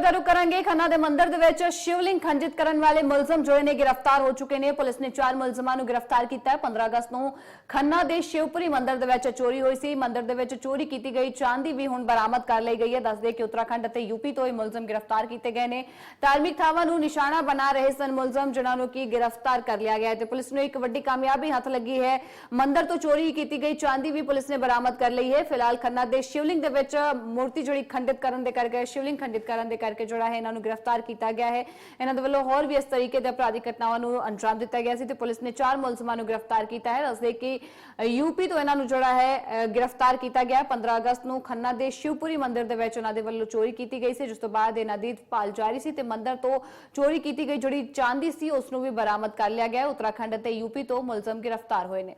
ਦਾ ਰੁਕ ਕਰਾਂਗੇ, ਖੰਨਾ ਦੇ ਮੰਦਿਰ ਦੇ ਵਿੱਚ ਸ਼ਿਵਲਿੰਗ ਖੰਡਿਤ ਕਰਨ ਵਾਲੇ ਮੁਲਜ਼ਮ ਜਿਹੜੇ ਨੇ ਗ੍ਰਿਫਤਾਰ ਹੋ ਚੁੱਕੇ ਨੇ। ਪੁਲਿਸ ਨੇ ਚਾਰ ਮੁਲਜ਼ਮਾਂ ਨੂੰ ਗ੍ਰਿਫਤਾਰ ਕੀਤਾ ਹੈ। 15 ਅਗਸਤ ਨੂੰ ਖੰਨਾ ਦੇ ਸ਼ਿਵਪੁਰੀ ਮੰਦਿਰ ਦੇ ਵਿੱਚ ਚੋਰੀ ਹੋਈ ਸੀ। ਮੰਦਿਰ ਦੇ ਵਿੱਚ ਚੋਰੀ ਕੀਤੀ ਗਈ। ਚਾਂਦੀ ਵੀ ਹੁਣ ਬਰਾਮਦ ਕਰ ਲਈ ਗਈ ਹੈ। ਦੱਸਦੇ ਕਿ ਉੱਤਰਾਖੰਡ ਅਤੇ ਯੂਪੀ ਤੋਂ ਇਹ ਮੁਲਜ਼ਮ ਗ੍ਰਿਫਤਾਰ ਕੀਤੇ ਗਏ ਨੇ। ਧਾਰਮਿਕ ਥਾਵਾਂ ਨੂੰ ਨਿਸ਼ਾਨਾ ਬਣਾ ਰਹੇ ਸਨ ਮੁਲਜ਼ਮ, ਜਿਨ੍ਹਾਂ ਨੂੰ ਕੀ ਗ੍ਰਿਫਤਾਰ ਕਰ ਲਿਆ ਗਿਆ ਹੈ ਤੇ ਪੁਲਿਸ ਨੂੰ ਇੱਕ ਵੱਡੀ ਕਾਮਯਾਬੀ ਹੱਥ ਲੱਗੀ ਹੈ। ਮੰਦਿਰ ਤੋਂ ਚੋਰੀ ਕੀਤੀ ਗਈ। ਚਾਂਦੀ ਵੀ ਪੁਲਿਸ ਨੇ ਬਰਾਮਦ ਕਰ ਲਈ ਹੈ। ਫਿਲਹਾਲ ਖੰਨਾ ਦੇ ਸ਼ਿਵਲਿੰਗ ਦੇ ਵਿੱਚ ਮੂਰਤੀ ਜਿਹੜੀ ਖੰਡਿਤ ਕਰਨ ਦੇ ਕਰਕੇ, ਸ਼ਿਵਲਿੰਗ ਖੰਡਿਤ ਕਰਨ ਦੇ ਕਰਕੇ ਜਿਹੜਾ ਹੈ ਇਹਨਾਂ ਨੂੰ ਗ੍ਰਿਫਤਾਰ ਕੀਤਾ ਗਿਆ ਹੈ। ਇਹਨਾਂ ਦੇ ਵੱਲੋਂ ਹੋਰ ਵੀ ਇਸ ਤਰੀਕੇ ਦੇ ਅਪਰਾਧਿਕ ਘਟਨਾਵਾਂ ਨੂੰ ਅੰਜਾਮ ਦਿੱਤਾ ਗਿਆ ਸੀ ਤੇ ਪੁਲਿਸ ਨੇ ਚਾਰ ਮੁਲਜ਼ਮਾਂ ਨੂੰ ਗ੍ਰਿਫਤਾਰ ਕੀਤਾ ਹੈ। ਦੱਸਦੇ ਕਿ ਯੂਪੀ ਤੋਂ ਇਹਨਾਂ ਨੂੰ ਜਿਹੜਾ ਹੈ ਗ੍ਰਿਫਤਾਰ ਕੀਤਾ ਗਿਆ। 15 ਅਗਸਤ ਨੂੰ ਖੰਨਾ ਦੇ ਸ਼ਿਵਪੁਰੀ ਮੰਦਿਰ ਦੇ ਵਿੱਚ ਇਹਨਾਂ ਦੇ ਵੱਲੋਂ ਚੋਰੀ ਕੀਤੀ ਗਈ ਸੀ, ਜਿਸ ਤੋਂ ਬਾਅਦ ਇਹਨਾਂ ਦੀ ਭਾਲ ਜਾਰੀ ਸੀ ਤੇ ਮੰਦਿਰ ਤੋਂ ਚੋਰੀ ਕੀਤੀ ਗਈ ਜਿਹੜੀ ਚਾਂਦੀ ਸੀ, ਉਸ ਨੂੰ ਵੀ ਬਰਾਮਦ ਕਰ ਲਿਆ ਗਿਆ। ਹੈ। ਉੱਤਰਾਖੰਡ ਅਤੇ ਯੂਪੀ ਤੋਂ ਮੁਲਜ਼ਮ ਗ੍ਰਿਫਤਾਰ ਹੋਏ ਨੇ।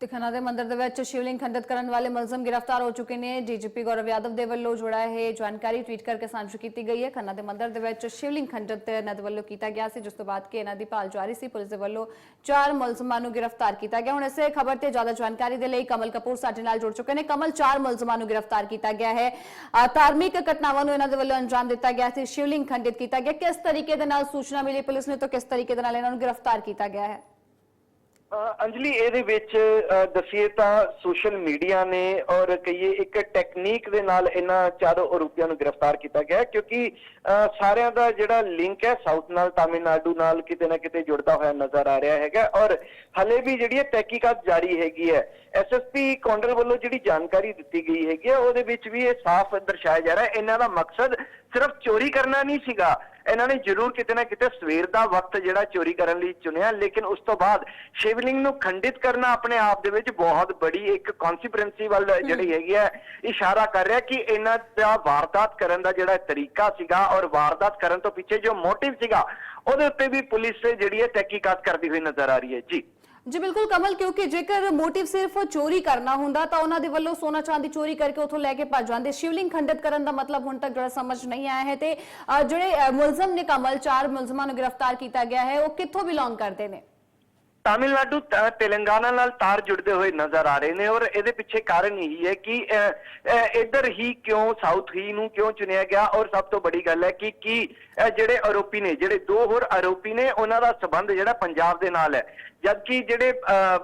ਤੇ ਖੰਨਾ ਦੇ ਮੰਦਿਰ ਦੇ ਵਿੱਚ ਸ਼ਿਵਲਿੰਗ ਖੰਡਿਤ ਕਰਨ ਵਾਲੇ ਮੁਲਜ਼ਮ ਗ੍ਰਿਫਤਾਰ ਹੋ ਚੁੱਕੇ ਨੇ ਡੀਜੀਪੀ ਗੌਰਵ ਯਾਦਵ ਦੇ ਵੱਲੋਂ ਜੁੜਾ ਹੈ ਜਾਣਕਾਰੀ ਟਵੀਟ ਕਰਕੇ ਸਾਂਝੀ ਕੀਤੀ ਗਈ ਹੈ ਖੰਨਾ ਦੇ ਮੰਦਿਰ ਦੇ ਵਿੱਚ ਸ਼ਿਵਲਿੰਗ ਖੰਡਿਤ ਇਹਨਾਂ ਦੇ ਵੱਲੋਂ ਕੀਤਾ ਗਿਆ ਸੀ ਜਿਸ ਤੋਂ ਬਾਅਦ ਕਿ ਇਹਨਾਂ ਦੀ ਭਾਲ ਜਾਰੀ ਸੀ ਪੁਲਿਸ ਦੇ ਵੱਲੋਂ ਚਾਰ ਮੁਲਜ਼ਮਾਂ ਨੂੰ ਗ੍ਰਿਫਤਾਰ ਕੀਤਾ ਗਿਆ ਹੁਣ ਇਸੇ ਖਬਰ ਤੇ ਜ਼ਿਆਦਾ ਜਾਣਕਾਰੀ ਦੇ ਲਈ ਕਮਲ ਕਪੂਰ ਸਾਡੇ ਨਾਲ ਜੁੜ ਚੁੱਕੇ ਨੇ ਕਮਲ ਚਾਰ ਮੁਲਜ਼ਮਾਂ ਨੂੰ ਗ੍ਰਿਫਤਾਰ ਕੀਤਾ ਗਿਆ ਹੈ ਅ, ਧਾਰਮਿਕ ਘਟਨਾਵਾਂ ਨੂੰ ਇਹਨਾਂ ਦੇ ਵੱਲੋਂ ਅੰਜਾਮ ਦਿੱਤਾ ਗਿਆ ਸੀ ਸ਼ਿਵਲਿੰਗ ਖੰਡਿਤ ਕੀਤਾ ਗਿਆ ਕਿਸ ਤਰੀਕੇ ਦੇ ਨਾਲ ਸੂਚਨਾ ਮਿਲੀ ਪੁਲਿਸ ਨੇ ਤਾਂ ਕਿਸ ਤਰੀਕੇ ਦੇ ਨਾਲ ਇਹਨਾਂ ਨੂੰ ਗ੍ਰਿਫਤਾਰ ਕੀਤਾ ਗਿਆ ਹੈ ਅ, ਅੰਜਲੀ ਇਹਦੇ ਵਿੱਚ ਅ, ਦੱਸੀਏ ਤਾਂ ਸੋਸ਼ਲ ਮੀਡੀਆ ਨੇ ਔਰ ਕਹੀਏ ਇੱਕ ਟੈਕਨੀਕ ਦੇ ਨਾਲ ਇਹਨਾਂ ਚਾਰੋਂ ਆਰੋਪੀਆਂ ਨੂੰ ਗ੍ਰਿਫਤਾਰ ਕੀਤਾ ਗਿਆ ਕਿਉਂਕਿ ਅ, ਸਾਰਿਆਂ ਦਾ ਜਿਹੜਾ ਲਿੰਕ ਹੈ ਸਾਊਥ ਨਾਲ ਤਾਮਿਲਨਾਡੂ ਨਾਲ ਕਿਤੇ ਨਾ ਕਿਤੇ ਜੁੜਦਾ ਹੋਇਆ ਨਜ਼ਰ ਆ ਰਿਹਾ ਹੈਗਾ ਔਰ ਹਲੇ ਵੀ ਜਿਹੜੀ ਹੈ ਤਹਿਕੀਕਾਤ ਜਾਰੀ ਹੈਗੀ ਹੈ ਐਸਐਸਪੀ ਕੌਂਡਲ ਵੱਲੋਂ ਜਿਹੜੀ ਜਾਣਕਾਰੀ ਦਿੱਤੀ ਗਈ ਹੈਗੀ ਹੈ ਉਹਦੇ ਵਿੱਚ ਵੀ ਇਹ ਸਾਫ਼ ਦਰਸਾਇਆ ਜਾ ਰਿਹਾ ਹੈ। ਇਹਨਾਂ ਦਾ ਮਕਸਦ ਸਿਰਫ ਚੋਰੀ ਕਰਨਾ ਨਹੀਂ ਸੀਗਾ ਇਹਨਾਂ ਨੇ ਜ਼ਰੂਰ ਕਿਤੇ ਨਾ ਕਿਤੇ ਸਵੇਰ ਦਾ ਵਕਤ ਜਿਹੜਾ ਚੋਰੀ ਕਰਨ ਲਈ ਚੁਣਿਆ ਲੇਕਿਨ ਉਸ ਤੋਂ ਬਾਅਦ ਸ਼ਿਵਲਿੰਗ ਨੂੰ ਖੰਡਿਤ ਕਰਨਾ ਆਪਣੇ ਆਪ ਦੇ ਵਿੱਚ ਬਹੁਤ ਬੜੀ ਇੱਕ ਕਨਸੀਕੁਐਂਸੀ ਵੱਲ ਜਿਹੜੀ ਹੈਗੀ ਹੈ ਇਸ਼ਾਰਾ ਕਰ ਰਿਹਾ ਕਿ ਇਹਨਾਂ ਦਾ ਵਾਰਦਾਤ ਕਰਨ ਦਾ ਜਿਹੜਾ ਤਰੀਕਾ ਸੀਗਾ ਔਰ ਵਾਰਦਾਤ ਕਰਨ ਤੋਂ ਪਿੱਛੇ ਜੋ ਮੋਟਿਵ ਸੀਗਾ ਉਹਦੇ ਉੱਤੇ ਵੀ ਪੁਲਿਸ ਜਿਹੜੀ ਹੈ ਤਹਿਕੀਕਾਤ ਕਰਦੀ ਹੋਈ ਨਜ਼ਰ ਆ ਰਹੀ ਹੈ। ਜੀ। ਜੀ ਬਿਲਕੁਲ ਕਮਲ ਕਿਉਂਕਿ ਜੇਕਰ ਮੋਟਿਵ ਸਿਰਫ ਚੋਰੀ ਕਰਨਾ ਹੁੰਦਾ ਤਾਂ ਉਹਨਾਂ ਦੇ ਵੱਲੋਂ ਸੋਨਾ ਚਾਂਦੀ ਚੋਰੀ ਕਰਕੇ ਉਥੋਂ ਲੈ ਕੇ ਭੱਜ ਜਾਂਦੇ। ਸ਼ਿਵਲਿੰਗ ਖੰਡਿਤ ਕਰਨ ਦਾ ਮਤਲਬ ਹੁਣ ਤੱਕ ਜਿਹੜਾ ਸਮਝ ਨਹੀਂ ਆਇਆ ਹੈ ਤੇ ਅ, ਜਿਹੜੇ ਅ, ਮੁਲਜ਼ਮ ਨੇ ਕਮਲ ਚਾਰ ਮੁਲਜ਼ਮਾਂ ਨੂੰ ਗ੍ਰਿਫਤਾਰ ਕੀਤਾ ਗਿਆ ਹੈ ਉਹ ਕਿੱਥੋਂ ਬਿਲੋਂਗ ਕਰਦੇ ਨੇ? ਤਾਮਿਲਨਾਡੂ ਤੇਲੰਗਾਨਾ ਨਾਲ ਤਾਰ ਜੁੜਦੇ ਹੋਏ ਨਜ਼ਰ ਆ ਰਹੇ ਨੇ ਔਰ ਇਹਦੇ ਪਿੱਛੇ ਕਾਰਨ ਇਹੀ ਹੈ ਕਿ ਇੱਧਰ ਹੀ ਕਿਉਂ ਸਾਊਥ ਹੀ ਨੂੰ ਕਿਉਂ ਚੁਣਿਆ ਗਿਆ ਔਰ ਸਭ ਤੋਂ ਵੱਡੀ ਗੱਲ ਹੈ ਕਿ ਕੀ ਜਿਹੜੇ ਆਰੋਪੀ ਨੇ ਜਿਹੜੇ ਦੋ ਹੋਰ ਆਰੋਪੀ ਨੇ ਉਹਨਾਂ ਦਾ ਸਬੰਧ ਜਿਹੜਾ ਪੰਜਾਬ ਦੇ ਨਾਲ ਹੈ। ਜਦਕਿ ਜਿਹੜੇ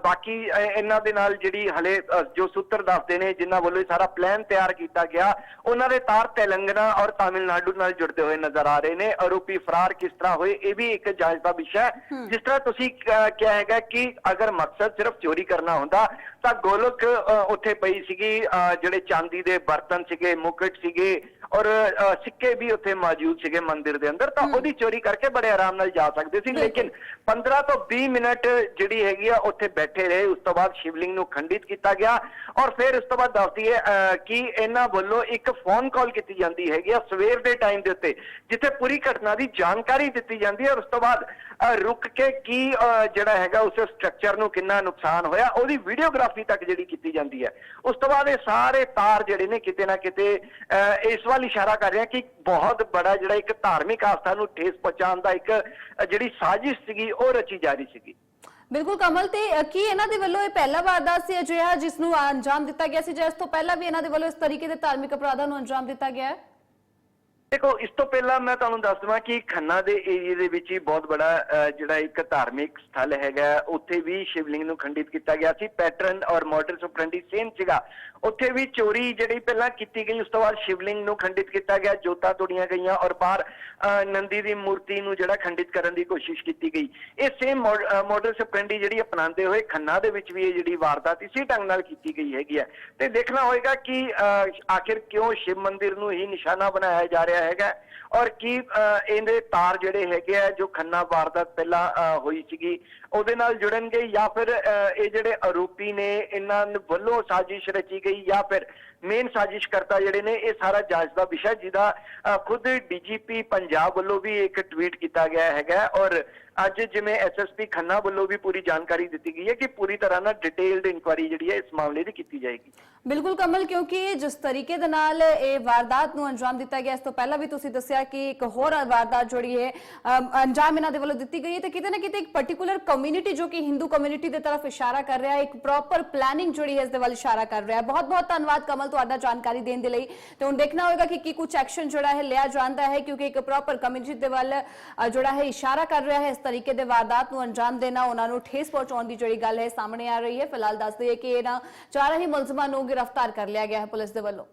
ਬਾਕੀ ਇਹਨਾਂ ਦੇ ਨਾਲ ਜਿਹੜੀ ਹਲੇ ਜੋ ਸੂਤਰ ਦੱਸਦੇ ਨੇ ਜਿਨ੍ਹਾਂ ਵੱਲੋਂ ਇਹ ਸਾਰਾ ਪਲਾਨ ਤਿਆਰ ਕੀਤਾ ਗਿਆ ਉਹਨਾਂ ਦੇ ਤਾਰ ਤੇਲੰਗਾਨਾ ਔਰ ਤਾਮਿਲਨਾਡੂ ਨਾਲ ਜੁੜਦੇ ਹੋਏ ਨਜ਼ਰ ਆ ਰਹੇ ਨੇ। ਆਰੋਪੀ ਫਰਾਰ ਕਿਸ ਤਰ੍ਹਾਂ ਹੋਏ ਇਹ ਵੀ ਇੱਕ ਜਾਂਚ ਦਾ ਵਿਸ਼ਾ ਹੈ। ਜਿਸ ਤਰ੍ਹਾਂ ਤੁਸੀਂ ਕਿਹਾ ਹੈਗਾ ਕਿ ਅਗਰ ਮਕਸਦ ਸਿਰਫ ਚੋਰੀ ਕਰਨਾ ਹੁੰਦਾ ਤਾਂ ਗੋਲਕ ਉੱਥੇ ਪਈ ਸੀਗੀ ਜਿਹੜੇ ਚਾਂਦੀ ਦੇ ਬਰਤਨ ਸੀਗੇ ਮੁਕਟ ਸੀਗੇ ਔਰ ਸਿੱਕੇ ਵੀ ਉੱਥੇ ਮੌਜੂਦ ਸੀਗੇ ਮੰਦਿਰ ਦੇ ਅੰਦਰ ਤਾਂ ਉਹਦੀ ਚੋਰੀ ਕਰਕੇ ਬੜੇ ਆਰਾਮ ਨਾਲ ਜਾ ਸਕਦੇ ਸੀ। ਲੇਕਿਨ 15 ਤੋਂ 20 ਮਿੰਟ ਜਿਹੜੀ ਹੈਗੀ ਆ ਉੱਥੇ ਬੈਠੇ ਰਹੇ। ਉਸ ਤੋਂ ਬਾਅਦ ਸ਼ਿਵਲਿੰਗ ਨੂੰ ਖੰਡਿਤ ਕੀਤਾ ਗਿਆ। ਔਰ ਫਿਰ ਉਸ ਤੋਂ ਬਾਅਦ ਦੱਸਦੀ ਹੈ ਕਿ ਇਹਨਾਂ ਵੱਲੋਂ ਇੱਕ ਫੋਨ ਕਾਲ ਕੀਤੀ ਜਾਂਦੀ ਹੈਗੀ ਆ ਸਵੇਰ ਦੇ ਟਾਈਮ ਦੇ ਉੱਤੇ ਜਿੱਥੇ ਪੂਰੀ ਘਟਨਾ ਦੀ ਜਾਣਕਾਰੀ ਦਿੱਤੀ ਜਾਂਦੀ ਹੈ। ਔਰ ਉਸ ਤੋਂ ਬਾਅਦ ਰੁਕ ਕੇ ਕੀ ਜਿਹੜਾ ਹੈਗਾ ਉਸ ਸਟਰਕਚਰ ਨੂੰ ਕਿੰਨਾ ਨੁਕਸਾਨ ਹੋਇਆ, ਉਹਦੀ ਵੀਡੀਓਗ੍ਰਾਫੀ ਤੱਕ ਜਿਹੜੀ ਕੀਤੀ ਜਾਂਦੀ ਹੈ। ਉਸ ਤੋਂ ਬਾਅਦ ਇਹ ਸਾਰੇ ਤਾਰ ਜਿਹੜੇ ਨੇ ਕਿਤੇ ਨਾ ਕਿਤੇ ਇਸ ਵੱਲ ਇਸ਼ਾਰਾ ਕਰ ਰਿਹਾ ਕਿ ਬਹੁਤ ਬੜਾ ਜਿਹੜਾ ਇੱਕ ਧਾਰਮਿਕ ਆਸਥਾ ਨੂੰ ਠੇਸ ਪਹੁੰਚਾਉਣ ਦਾ ਇੱਕ ਜਿਹੜੀ ਸਾਜ਼ਿਸ਼ ਸੀਗੀ, ਉਹ ਰਚੀ ਜਾ ਰਹੀ ਸੀਗੀ। ਬਿਲਕੁਲ ਕਮਲ, ਤੇ ਕੀ ਇਹਨਾਂ ਦੇ ਵੱਲੋਂ ਇਹ ਪਹਿਲਾ ਵਾਰਦਾਤ ਸੀ ਅਜਿਹਾ ਜਿਸ ਨੂੰ ਅੰਜਾਮ ਦਿੱਤਾ ਗਿਆ ਸੀ ਜਾਂ ਇਸ ਤੋਂ ਪਹਿਲਾਂ ਵੀ ਇਹਨਾਂ ਦੇ ਵੱਲੋਂ ਇਸ ਤਰੀਕੇ ਦੇ ਧਾਰਮਿਕ ਅਪਰਾਧਾਂ ਨੂੰ ਅੰਜਾਮ ਦਿੱਤਾ ਗਿਆ ਹੈ? ਦੇਖੋ ਇਸ ਤੋਂ ਪਹਿਲਾਂ ਮੈਂ ਤੁਹਾਨੂੰ ਦੱਸ ਦਵਾਂ ਕਿ ਖੰਨਾ ਦੇ ਏਰੀਏ ਦੇ ਵਿੱਚ ਹੀ ਬਹੁਤ ਬੜਾ ਜਿਹੜਾ ਇੱਕ ਧਾਰਮਿਕ ਸਥਲ ਹੈਗਾ ਉੱਥੇ ਵੀ ਸ਼ਿਵਲਿੰਗ ਨੂੰ ਖੰਡਿਤ ਕੀਤਾ ਗਿਆ ਸੀ। ਪੈਟਰਨ ਔਰ ਮੋਡਰਸ ਆਪਰੈਂਡੀ ਸੇਮ ਸੀਗਾ ਉੱਥੇ ਵੀ ਚੋਰੀ ਜਿਹੜੀ ਪਹਿਲਾਂ ਕੀਤੀ ਗਈ ਉਸ ਤੋਂ ਬਾਅਦ ਸ਼ਿਵਲਿੰਗ ਨੂੰ ਖੰਡਿਤ ਕੀਤਾ ਗਿਆ ਜੋਤਾਂ ਤੋੜੀਆਂ ਗਈਆਂ ਔਰ ਬਾਹਰ ਅਹ, ਨੰਦੀ ਦੀ ਮੂਰਤੀ ਨੂੰ ਜਿਹੜਾ ਖੰਡਿਤ ਕਰਨ ਦੀ ਕੋਸ਼ਿਸ਼ ਕੀਤੀ ਗਈ। ਇਹ ਸੇਮ ਮੋਡਰਸ ਆਪਰੈਂਡੀ ਜਿਹੜੀ ਅਪਣਾਉਂਦੇ ਹੋਏ ਖੰਨਾ ਦੇ ਵਿੱਚ ਵੀ ਇਹ ਜਿਹੜੀ ਵਾਰਦਾਤ ਇਸੇ ਢੰਗ ਨਾਲ ਕੀਤੀ ਗਈ ਹੈਗੀ ਹੈ। ਤੇ ਦੇਖਣਾ ਹੋਏਗਾ ਕਿ ਆਖਿਰ ਕਿਉਂ ਸ਼ਿਵ ਮੰਦਿਰ ਨੂੰ ਹੀ ਨਿਸ਼ਾਨਾ ਬਣਾਇਆ ਜਾ ਰਿਹਾ ਹੈਗਾ। ਔਰ ਕੀ ਇਹਦੇ ਤਾਰ ਜਿਹੜੇ ਹੈਗੇ ਆ ਜੋ ਖੰਨਾ ਵਾਰਦਾਤ ਪਹਿਲਾਂ ਹੋਈ ਸੀਗੀ ਉਹਦੇ ਨਾਲ ਜੁੜਨਗੇ ਜਾਂ ਫਿਰ ਅਹ, ਇਹ ਜਿਹੜੇ ਆਰੋਪੀ ਨੇ ਇਹਨਾਂ ਵੱਲੋਂ ਸਾਜ਼ਿਸ਼ ਰਚੀ ਗਈ ਜਾਂ ਫਿਰ ਮੇਨ ਸਾਜ਼ਿਸ਼ਕਰਤਾ ਜਿਹੜੇ ਨੇ ਇਹ ਸਾਰਾ ਜਾਂਚ ਦਾ ਵਿਸ਼ਾ ਜਿਹਦਾ ਅਹ, ਖੁਦ ਡੀਜੀਪੀ ਪੰਜਾਬ ਵੱਲੋਂ ਵੀ ਇੱਕ ਟਵੀਟ ਕੀਤਾ ਗਿਆ ਹੈਗਾ। ਔਰ ਅੱਜ ਜਿਵੇਂ ਐਸਐਸਪੀ ਖੰਨਾ ਵੱਲੋਂ ਵੀ ਪੂਰੀ ਜਾਣਕਾਰੀ ਦਿੱਤੀ ਗਈ ਹੈ ਕਿ ਪੂਰੀ ਤਰ੍ਹਾਂ ਨਾਲ ਡਿਟੇਲਡ ਇਨਕੁਆਰੀ ਜਿਹੜੀ ਹੈ ਇਸ ਮਾਮਲੇ ਦੀ ਕੀਤੀ ਜਾਏਗੀ। ਬਿਲਕੁਲ ਕਮਲ ਕਿਉਂਕਿ ਜਿਸ ਤਰੀਕੇ ਦੇ ਨਾਲ ਇਹ ਵਾਰਦਾਤ ਨੂੰ ਅੰਜਾਮ ਦਿੱਤਾ ਗਿਆ ਇਸ ਤੋਂ ਪਹਿਲਾਂ ਵੀ ਤੁਸੀਂ ਦੱਸਿਆ ਕਿ ਇੱਕ ਹੋਰ ਵਾਰਦਾਤ ਜਿਹੜੀ ਹੈ ਅਮ, ਅੰਜਾਮ ਇਹਨਾਂ ਦੇ ਵੱਲੋਂ ਦਿੱਤੀ ਗਈ ਹੈ ਤੇ ਕਿਤੇ ਨਾ ਕਿਤੇ ਇੱਕ ਪਾਰਟਿਕੂਲਰ ਕਮਿਊਨਿਟੀ ਜੋ ਕਿ ਹਿੰਦੂ ਕਮਿਊਨਿਟੀ ਦੇ ਤਰਫ ਇਸ਼ਾਰਾ ਕਰ ਰਿਹਾ ਹੈ ਇੱਕ ਪ੍ਰੋਪਰ ਪਲੈਨਿੰਗ ਜਿਹੜੀ ਹੈ ਇਸ ਦੇ ਵੱਲ ਇਸ਼ਾਰਾ ਕਰ ਰਿਹਾ। ਹੈ ਬਹੁਤ ਬਹੁਤ ਧੰਨਵਾਦ ਕਮਲ ਤੁਹਾਡਾ ਜਾਣਕਾਰੀ ਦੇਣ ਦੇ ਲਈ। ਤੇ ਹੁਣ ਦੇਖਣਾ ਹੋਏਗਾ ਕਿ ਕੀ ਕੁਝ ਐਕਸ਼ਨ ਜਿਹੜਾ ਹੈ ਲਿਆ ਜਾਂਦਾ ਹੈ ਕਿਉਂਕਿ ਇੱਕ ਪ੍ਰੋਪਰ ਕਮਿਊਨਿਟੀ ਦੇ ਵੱਲ ਅ, ਜਿਹੜਾ ਹੈ ਇਸ਼ਾਰਾ ਕਰ ਰਿਹਾ ਹੈ ਇਸ ਤਰੀਕੇ ਦੇ ਵਾਰਦਾਤ ਨੂੰ ਅੰਜਾਮ ਦੇਣਾ, ਉਹਨਾਂ ਨੂੰ ਠੇਸ ਪਹੁੰਚਾਉਣ ਦੀ ਜਿਹੜੀ ਗੱਲ ਹੈ ਸਾਹਮਣੇ ਆ ਰਹੀ ਹੈ। ਫਿਲਹਾਲ ਦੱਸ ਦਈਏ ਕਿ ਇਹਨਾਂ ਚਾਰਾਂ ਹੀ ਮੁਲਜ਼ਮਾਂ ਨੂੰ ਗ੍ਰਿਫਤਾਰ ਕਰ ਲਿਆ ਗਿਆ ਹੈ ਪੁਲਿਸ ਦੇ ਵੱਲੋਂ।